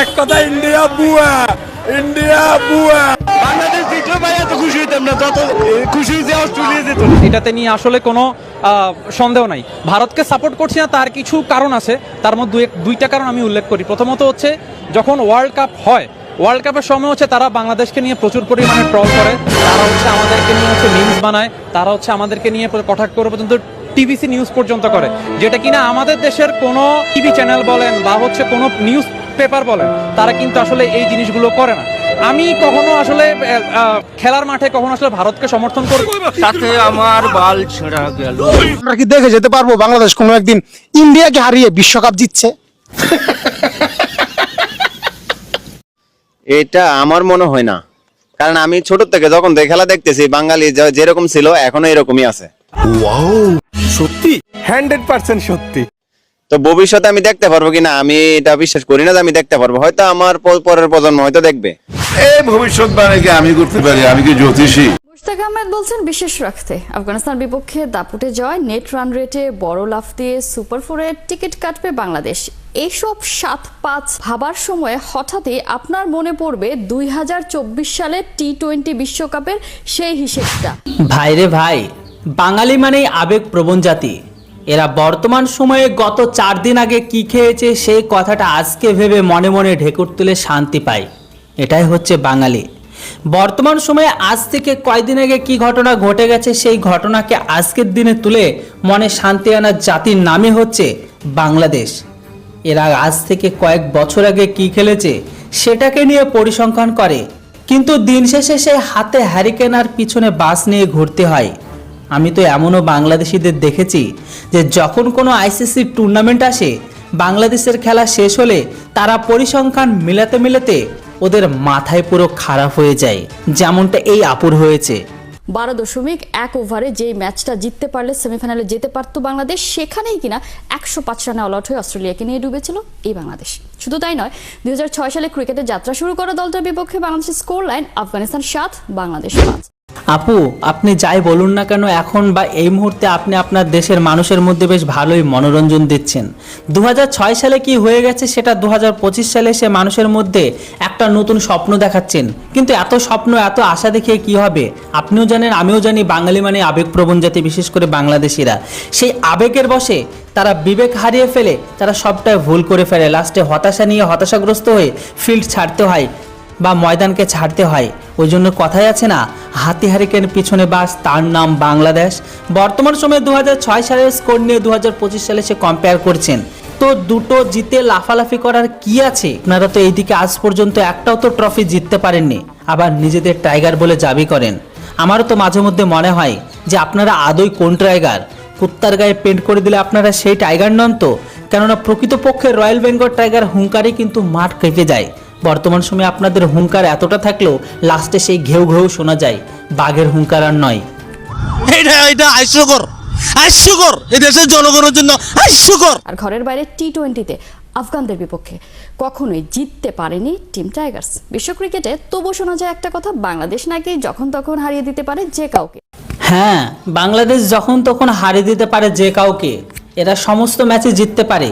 এক কথা ইন্ডিয়া বুয়া ইন্ডিয়া বুয়া। বাংলাদেশ জিতলেও ভাই এত খুশি হইতাম না যত খুশি অস্ট্রেলিয়া যেত এটাতে নিয়ে আসলে কোনো সন্দেহ নাই। ভারতকে সাপোর্ট করছি না তার কিছু কারণ আছে। তার মধ্যে দুইটা কারণ আমি উল্লেখ করি। প্রথমত হচ্ছে যখন ওয়ার্ল্ড কাপ হয় ওয়ার্ল্ড কাপের সময় হচ্ছে তারা বাংলাদেশকে নিয়ে প্রচুর পরিমাণে ট্রল করে। তারা হচ্ছে আমাদেরকে নিয়ে হচ্ছে মিমস বানায়। তারা হচ্ছে আমাদেরকে নিয়ে কটাক্ট করে পর্যন্ত টিভিসি নিউজ পর্যন্ত করে। যেটা কিনা আমাদের দেশের কোনো টিভি চ্যানেল বলেন বা হচ্ছে কোনো নিউজ পেপার বলেন তারা কিন্তু আসলে এই জিনিসগুলো করে না। আমি কখনো আসলে খেলার মাঠে কখনো আসলে ভারতকে সমর্থন করি। সাথে আমার বাল ছেঁড়া গেল। আমরা কি দেখে যেতে পারব? বাংলাদেশ কোনো একদিন ইন্ডিয়াকে হারিয়ে বিশ্বকাপ জিতছে। এটা আমার মনে হয় না। কারণ আমি ছোট থেকে যখন খেলা দেখতেছি বাঙালি যেরকম ছিল এখনও এরকমই আছে। সত্যি? হান্ড্রেড পার্সেন্ট সত্যি। তো ভবিষ্যতে আমি দেখতে পারব কিনা আমি এটা বিশ্বাস করি না যে আমি দেখতে পারব। হয়তো আমার পরের প্রজন্ম হয়তো দেখবে। এই ভবিষ্যৎ ভবিষ্যৎবাণীকে আমি করতে পারি? আমি কি জ্যোতিষী? মুশতাক আহমেদ বলছেন বিশেষ রাখতে। আফগানিস্তান বিপক্ষে দাপুটে জয় নেট রান রেটে বড় লাফ দিয়ে সুপার ফোরের টিকিট কাটবে বাংলাদেশ। এইসব সাত পাঁচ ভাবার সময় হঠাৎই আপনার মনে পড়বে দুই সালের টি টোয়েন্টি বিশ্বকাপের সেই হিসেবটা। ভাইরে ভাই বাঙালি মানেই আবেগ প্রবণ জাতি। এরা বর্তমান সময়ে গত চার দিন আগে কি খেয়েছে সেই কথাটা আজকে ভেবে মনে মনে ঢেকুর তুলে শান্তি পায়। এটাই হচ্ছে বাঙালি। বর্তমান সময়ে আজ থেকে কয়দিন আগে কি ঘটনা ঘটে গেছে সেই ঘটনাকে আজকের দিনে তুলে মনে শান্তি আনার জাতির নামে হচ্ছে বাংলাদেশ। এরা আজ থেকে কয়েক বছর আগে কি খেলেছে সেটাকে নিয়ে পরিসংখ্যান করে। কিন্তু দিন শেষে সে হাতে হ্যারিকেন আর পিছনে বাস নিয়ে ঘুরতে হয়। আমি তো এমনও বাংলাদেশিদের দেখেছি যে যখন কোনো আইসিসি টুর্নামেন্ট আসে, বাংলাদেশের খেলা শেষ হলে তারা পরিসংখ্যান মিলাতে মিলাতে ওদের মাথায় পুরো খারাপ হয়ে যায়, যেমনটা এই আপুর হয়েছে। বারো দশমিক এক ওভারে যে ম্যাচটা জিততে পারলে, সেমিফাইনালে যেতে পারতো বাংলাদেশ, সেখানেই কিনা একশো পাঁচ রানে অল আউট হয়ে অস্ট্রেলিয়াকে নিয়ে ডুবেছিল এই বাংলাদেশ। শুধু তাই নয়, দুই সালে ক্রিকেটের যাত্রা শুরু করা দলটার বিপক্ষে বাংলাদেশের স্কোর লাইন আফগানিস্তান সাত, বাংলাদেশ পাঁচ। আপু, আপনি যাই বলুন না কেন, এখন বা এই মুহূর্তে আপনি আপনার দেশের মানুষের মধ্যে বেশ ভালোই মনোরঞ্জন দিচ্ছেন। দু হাজার ছয় সালে কি হয়ে গেছে সেটা দু হাজার পঁচিশ সালে সে মানুষের মধ্যে একটা নতুন স্বপ্ন দেখাচ্ছেন। কিন্তু এত স্বপ্ন, এত আশা দেখিয়ে কি হবে? আপনিও জানেন, আমিও জানি বাঙালি মানে আবেগপ্রবণ জাতি, বিশেষ করে বাংলাদেশিরা। সেই আবেগের বসে তারা বিবেক হারিয়ে ফেলে, তারা সবটাই ভুল করে ফেলে। লাস্টে হতাশা নিয়ে হতাশাগ্রস্ত হয়ে ফিল্ড ছাড়তে হয়। বা ময়দানকে ছাড়তে হয়। ওই জন্য কথাই আছে না, হাতি হারিকেন পিছনে বাস, তার নাম বাংলাদেশ। বর্তমান সময়ে দু হাজার ছয় সালের স্কোর নিয়ে দু হাজার পঁচিশ সালে সে কম্পেয়ার করছেন। তো দুটো জিতে লাফালাফি করার কি আছে? আপনারা তো এইদিকে আজ পর্যন্ত একটাও তো ট্রফি জিততে পারেননি। আবার নিজেদের টাইগার বলে দাবি করেন। আমারও তো মাঝে মধ্যে মনে হয় যে আপনারা আদৌ কোন টাইগার কুত্তার গায়ে পেন্ট করে দিলে আপনারা সেই টাইগার নন তো? কেননা প্রকৃতপক্ষে রয়্যাল বেঙ্গল টাইগার হুঙ্কারে কিন্তু মাঠ কেঁপে যায়। বর্তমান সময়ে আপনাদের হুঙ্কার এতটা থাকলেও লাস্টে সেই ঘেউ ঘেউ শোনা যায় বাঘের হুঙ্কার আর নয়। এটা এটা হাস্যকর। হাস্যকর। এই জনগণের জন্য হাস্যকর। আর ঘরের বাইরে টি টোয়েন্টিতে আফগানদের বিপক্ষে কখনোই জিততে পারেনি টিম টাইগার্স। বিশ্ব ক্রিকেটে তবু শোনা যায় একটা কথা বাংলাদেশ নাকি যখন তখন হারিয়ে দিতে পারে যে কাউকে। হ্যাঁ বাংলাদেশ যখন তখন হারিয়ে দিতে পারে যে কাউকে এরা সমস্ত ম্যাচে জিততে পারে।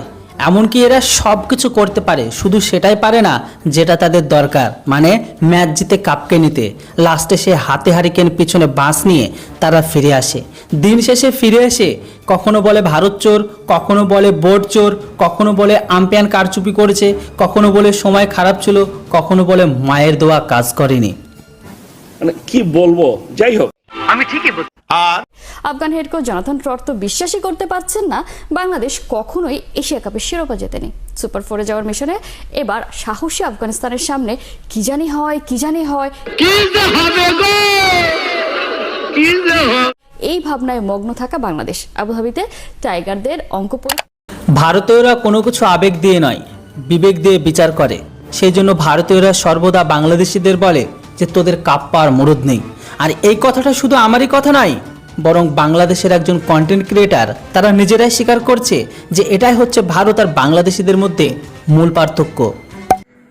এমনকি এরা সব কিছু করতে পারে, শুধু সেটাই পারে না, যেটা তাদের দরকার। মানে ম্যাচ জিতে কাপকে নিতে। লাস্টে সে হাতে হারিকেন পিছনে বাঁশ নিয়ে তারা ফিরে আসে। দিন শেষে ফিরে এসে কখনো বলে ভারত চোর, কখনো বলে বোর্ড চোর, কখনো বলে আম্পায়ার কারচুপি করেছে, কখনো বলে সময় খারাপ ছিল, কখনো বলে মায়ের দোয়া কাজ করেনি। মানে কি বলব? যাই হোক। Afghan head coach Jonathan Trott তো বিশ্বাসই করতে পারছেন না বাংলাদেশ কখনোই এশিয়া কাপের শিরোপা জেতেনি। সুপার ফোরে যাওয়ার মিশনে এবার সাহসী আফগানিস্তানের সামনে কি জানি হয় কি জানি হয়। এই ভাবনায় মগ্ন থাকা বাংলাদেশ। আবুধাবিতে টাইগারদের অঙ্ক ভারতীয়রা কোনো কিছু আবেগ দিয়ে নয় বিবেক দিয়ে বিচার করে। সেই জন্য ভারতীয়রা সর্বদা বাংলাদেশিদের বলে যে তোদের কাপ পাওয়ার মুরদ নেই। আর এই কথাটা শুধু আমারই কথা নয়, বরং বাংলাদেশের একজন কন্টেন্ট ক্রিয়েটার তারা নিজেরাই স্বীকার করছে যে এটাই হচ্ছে ভারত আর বাংলাদেশিদের মধ্যে মূল পার্থক্য।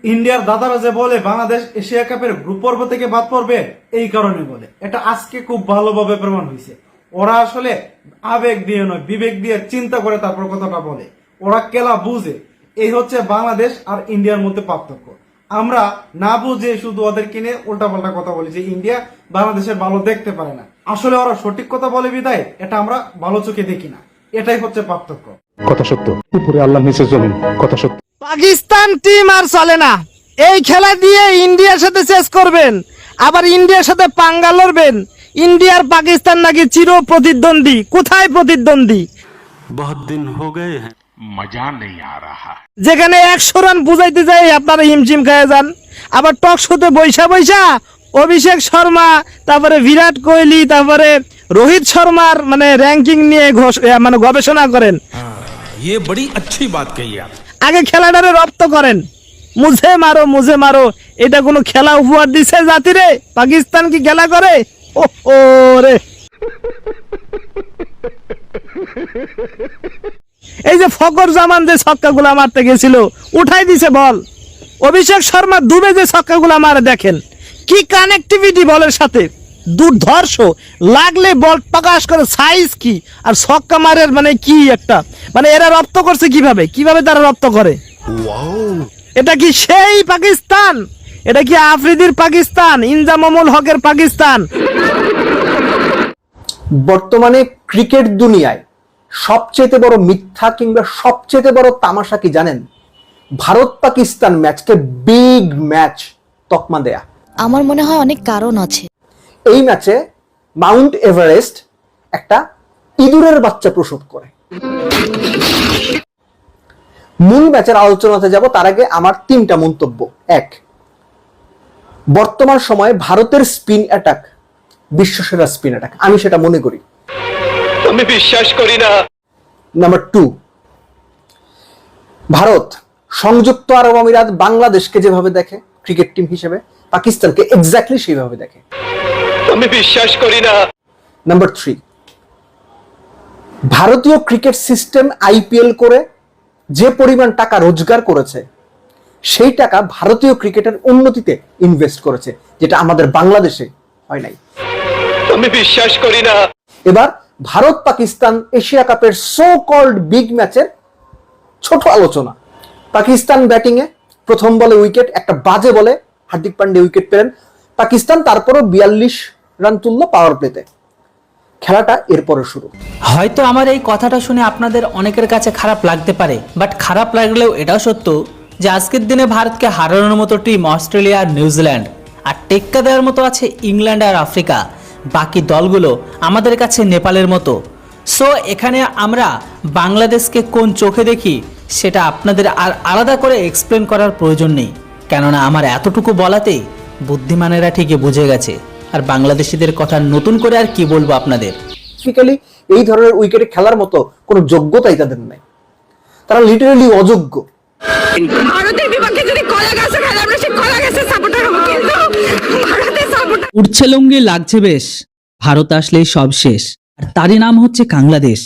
ইন্ডিয়ার দাদারা যে বলে, বাংলাদেশ এশিয়া কাপের গ্রুপ পর্ব থেকে বাদ পড়বে, এই কারণে বলে। এটা আজকে খুব ভালোভাবে প্রমাণ হয়েছে। ওরা আসলে আবেগ দিয়ে নয়, বিবেক দিয়ে চিন্তা করে তারপর কথাটা বলে। ওরা কেলা বুঝে। এই হচ্ছে বাংলাদেশ আর ইন্ডিয়ার মধ্যে পার্থক্য। আমরা না বুঝে শুধু ওদের কিনে উল্টাপাল্টা কথা বলি যে ইন্ডিয়া বাংলাদেশের ভালো দেখতে পারে না। আসলে ওরা সঠিক কথা বলে বিদায় এটা আমরা ভালো চোখে দেখি না। এটাই হচ্ছে পার্থক্য। কথা সত্য। উপরে আল্লাহ নিচে জমিন। কথা সত্য। পাকিস্তান টিম আর চলে না। এই খেলা দিয়ে ইন্ডিয়ার সাথে শেষ করবেন আবার ইন্ডিয়ার সাথে পাঙ্গা লড়বেন। ইন্ডিয়ার পাকিস্তান নাকি চির প্রতিদ্বন্দ্বী? কোথায় প্রতিদ্বন্দ্বী যেখানে একশো রান বুঝাইতে যাই আপনারা হিমশিম খায় যান। আবার টক শোতে বৈশা বৈশা অভিষেক শর্মা তারপরে বিরাট কোহলি তারপরে রোহিত শর্মার মানে র্যাঙ্কিং নিয়ে মানে গবেষণা করেন। আগে খেলাটারে রপ্ত করেন। মুঝে মারো মুঝে মারো। এটা কোনো খেলা উপহার দিছে জাতিরে? পাকিস্তান কি খেলা করে? ও রে এই যে ফকর জামান যে ছক্কাগুলা মারতে গেছিল উঠাই দিছে বল। অভিষেক শর্মা ডুবে যে ছক্কাগুলা মারে দেখেন কি কানেক্টিভিটি বলের সাথে? দুর্ধর্ষ লাগলে বল প্রকাশ করে সাইজ কি? আর ছক্কা মারের মানে কি একটা? মানে এরা রপ্ত করছে কীভাবে? কীভাবে তারা রপ্ত করে? এটা কি সেই পাকিস্তান? এটা কি আফ্রিদির পাকিস্তান? ইনজামামুল হকের পাকিস্তান? বর্তমানে ক্রিকেট দুনিয়ায় সবচেয়ে বড় মিথ্যা কিংবা সবচেয়ে বড় তামাশা কি জানেন? ভারত পাকিস্তান ম্যাচকে বিগ ম্যাচ তকমা দেয়া। আমার মনে হয় অনেক কারণ আছে। এই ম্যাচে মাউন্ট এভারেস্ট একটা ইঁদুরের বাচ্চা প্রসব করে। মূল ম্যাচের আলোচনাতে যাব তার আগে আমার তিনটা মন্তব্য। এক বর্তমান সময়ে ভারতের স্পিন অ্যাটাক বিশ্বসেরা স্পিন অ্যাটাক। আমি সেটা মনে করি। আমি বিশ্বাস করি না। নাম্বার টু ভারত সংযুক্ত আরব আমিরাত বাংলাদেশকে যেভাবে দেখে ক্রিকেট টিম হিসেবে পাকিস্তানকে এক্স্যাক্টলি সেইভাবে দেখে। আমি বিশ্বাস করি না। নাম্বার থ্রি ভারতীয় ক্রিকেট সিস্টেম আইপিএল করে যে পরিমাণ টাকা রোজগার করেছে সেই টাকা ভারতীয় ক্রিকেটের উন্নতিতে ইনভেস্ট করেছে যেটা আমাদের বাংলাদেশে হয় নাই। আমি বিশ্বাস করি না। এবার ভারত পাকিস্তান এশিয়া কাপের সো কল্ড বিগ ম্যাচের ছোট আলোচনা। পাকিস্তান ব্যাটিং এ প্রথম বলে উইকেট একটা বাজে বলে হার্দিক পান্ডে উইকেট পেলেন। পাকিস্তান তারপরও বিয়াল্লিশ রান তুললো পাওয়ার প্লেতে খেলাটা এরপরে শুরু। হয়তো আমার এই কথাটা শুনে আপনাদের অনেকের কাছে খারাপ লাগতে পারে বাট খারাপ লাগলেও এটাও সত্য যে আজকের দিনে ভারতকে হারানোর মতো টিম অস্ট্রেলিয়া আর নিউজিল্যান্ড, আর টেক্কা দেওয়ার মতো আছে ইংল্যান্ড আর আফ্রিকা। বাকি দলগুলো আমাদের কাছে নেপালের মতো। সো এখানে আমরা বাংলাদেশকে কোন চোখে দেখি সেটা আপনাদের আর আলাদা করে এক্সপ্লেন করার প্রয়োজন নেই। কেননা আমার এতটুকু বলাতেই বুদ্ধিমানেরা ঠিকই বুঝে গেছে। আর বাংলাদেশিদের কথা নতুন করে আর কি বলব আপনাদের? স্পেসিফিক্যালি এই ধরনের উইকেটে খেলার মতো কোনো যোগ্যতাই তাদের নাই। তারা লিটারালি অযোগ্য। ভারতের বিপক্ষে যদি কলা গাছে খেলে আমরা সেই কলা গাছের সাপোর্টার হব কিন্তু ভারতের সাপোর্টার উঠছে লঙ্গি লাগছে বেশ। ভারত আসলেই সব শেষ। আর তারই নাম হচ্ছে বাংলাদেশ।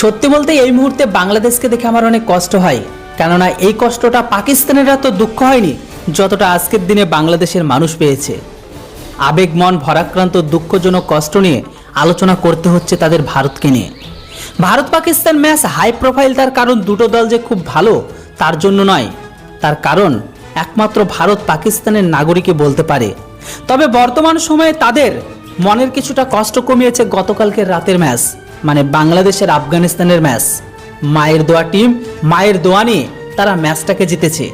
সত্যি বলতে এই মুহূর্তে বাংলাদেশকে দেখে আমার অনেক কষ্ট হয়। কেননা এই কষ্টটা পাকিস্তানের এত দুঃখ হয়নি, যতটা আজকের দিনে বাংলাদেশের মানুষ পেয়েছে। আবেগ, মন, ভরাক্রান্ত, দুঃখজনক কষ্ট নিয়ে আলোচনা করতে হচ্ছে তাদের ভারতকে নিয়ে। Bharat Pakistan match high profile তার কারণ দুটো দল যে খুব ভালো, তার জন্য নয়। তার কারণ একমাত্র ভারত পাকিস্তানের নাগরিকে বলতে পারে। তবে বর্তমান সময়ে তাদের মনের কিছুটা কষ্ট কমিয়েছে গতকালকের রাতের ম্যাচ মানে বাংলাদেশের আফগানিস্তানের ম্যাচ। মায়ের দোয়া টিম মায়ের দোয়া নিয়ে তারা ম্যাচটাকে জিতেছে।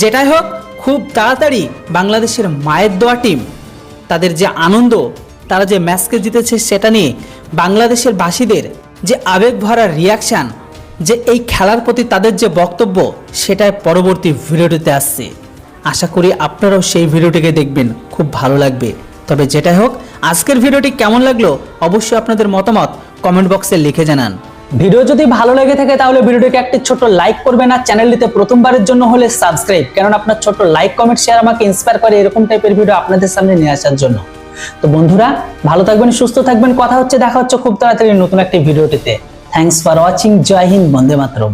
যেটাই হোক, খুব তাড়াতাড়ি বাংলাদেশের মায়ের দোয়া টিম তাদের যে আনন্দ, তারা যে ম্যাচকে জিতেছে সেটা নিয়ে বাংলাদেশের বাসীদের যে আবেগ ভরা রিয়াকশান যে এই খেলার প্রতি তাদের যে বক্তব্য, সেটাই পরবর্তী ভিডিওটিতে আসছে। আশা করি আপনারাও সেই ভিডিওটিকে দেখবেন, খুব ভালো লাগবে। তবে যেটাই হোক, আজকের ভিডিওটি কেমন লাগল অবশ্যই আপনাদের মতামত কমেন্ট বক্সে লিখে জানান। ভিডিও যদি ভালো লেগে থাকে তাহলে ভিডিওটিকে একটি ছোট লাইক করবেন আর চ্যানেলটিতে প্রথমবারের জন্য হলে সাবস্ক্রাইব কারণ আপনার ছোট লাইক কমেন্ট শেয়ার আমাকে ইন্সপায়ার করে এরকম টাইপের ভিডিও আপনাদের সামনে নিয়ে আসার জন্য। তো বন্ধুরা, ভালো থাকবেন, সুস্থ থাকবেন। কথা হচ্ছে, দেখা হচ্ছে খুব তাড়াতাড়ি নতুন একটি ভিডিওটিতে। থ্যাংকস ফর ওয়াচিং জয় হিন্দ, বন্দে মাতরম।